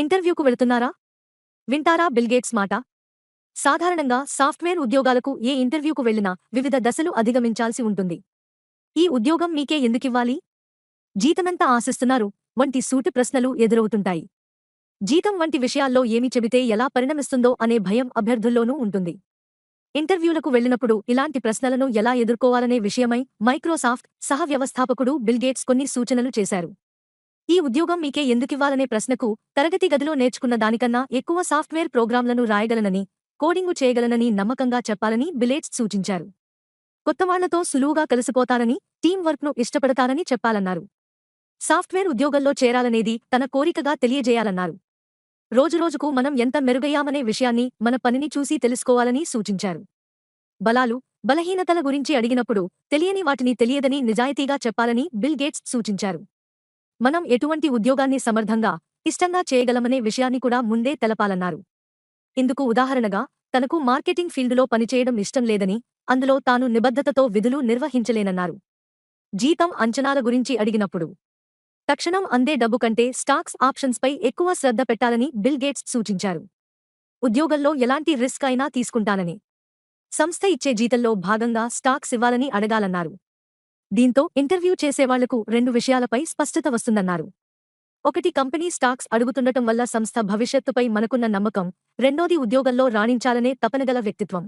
ఇంటర్వ్యూకు వెళుతున్నారా? వింటారా బిల్గేట్స్ మాట? సాధారణంగా సాఫ్ట్వేర్ ఉద్యోగాలకు ఏ ఇంటర్వ్యూకు వెళ్ళినా వివిధ దశలు అధిగమించాల్సి ఉంటుంది. ఈ ఉద్యోగం మీకే ఎందుకివ్వాలి? జీతమంతా ఆశిస్తున్నారు వంటి సూటి ప్రశ్నలు ఎదురవుతుంటాయి. జీతం వంటి విషయాల్లో ఏమి చెబితే ఎలా పరిణమిస్తుందో అనే భయం అభ్యర్థుల్లోనూ ఉంటుంది. ఇంటర్వ్యూలకు వెళ్ళినప్పుడు ఇలాంటి ప్రశ్నలను ఎలా ఎదుర్కోవాలనే విషయమై మైక్రోసాఫ్ట్ సహ వ్యవస్థాపకుడు బిల్గేట్స్ కొన్ని సూచనలు చేశారు. ఈ ఉద్యోగం మీకే ఎందుకివ్వాలనే ప్రశ్నకు తరగతి గదిలో నేర్చుకున్న దానికన్నా ఎక్కువ సాఫ్ట్వేర్ ప్రోగ్రాంలను రాయగలనని కోడింగు చేయగలనని నమ్మకంగా చెప్పాలని బిలేట్స్ సూచించారు. కొత్తవాళ్ళతో సులువుగా కలిసిపోతారని టీం వర్క్ను ఇష్టపడతారని చెప్పాలన్నారు. సాఫ్ట్వేర్ ఉద్యోగంలో చేరాలనేది తన కోరికగా తెలియజేయాలన్నారు. రోజురోజుకు మనం ఎంత మెరుగయ్యామనే విషయాన్ని మన పనిని చూసి తెలుసుకోవాలని సూచించారు. బలాలు బలహీనతల గురించి అడిగినప్పుడు తెలియని వాటిని తెలియదని నిజాయితీగా చెప్పాలని బిల్ గేట్స్ సూచించారు. మనం ఎటువంటి ఉద్యోగాన్ని సమర్థంగా ఇష్టంగా చేయగలమనే విషయాన్ని కూడా ముందే తెలపాలన్నారు. ఇందుకు ఉదాహరణగా తనకు మార్కెటింగ్ ఫీల్డులో పనిచేయడం ఇష్టం లేదని అందులో తాను నిబద్ధతతో విధులు నిర్వహించలేనన్నారు. జీతం అంచనాల గురించి అడిగినప్పుడు తక్షణం అందే డబ్బు కంటే స్టాక్స్ ఆప్షన్స్పై ఎక్కువ శ్రద్ధ పెట్టాలని బిల్ గేట్స్ సూచించారు. ఉద్యోగంలో ఎలాంటి రిస్క్ అయినా తీసుకుంటానని సంస్థ ఇచ్చే జీతంలో భాగంగా స్టాక్స్ ఇవ్వాలని అడగాలన్నారు. దీంతో ఇంటర్వ్యూ చేసేవాళ్ళకు రెండు విషయాలపై స్పష్టత వస్తుందన్నారు. ఒకటి కంపెనీ స్టాక్స్ అడుగుతుండటం వల్ల సంస్థ భవిష్యత్తుపై మనకున్న నమ్మకం. రెండోది ఉద్యోగంలో రాణించాలనే తపనగల వ్యక్తిత్వం.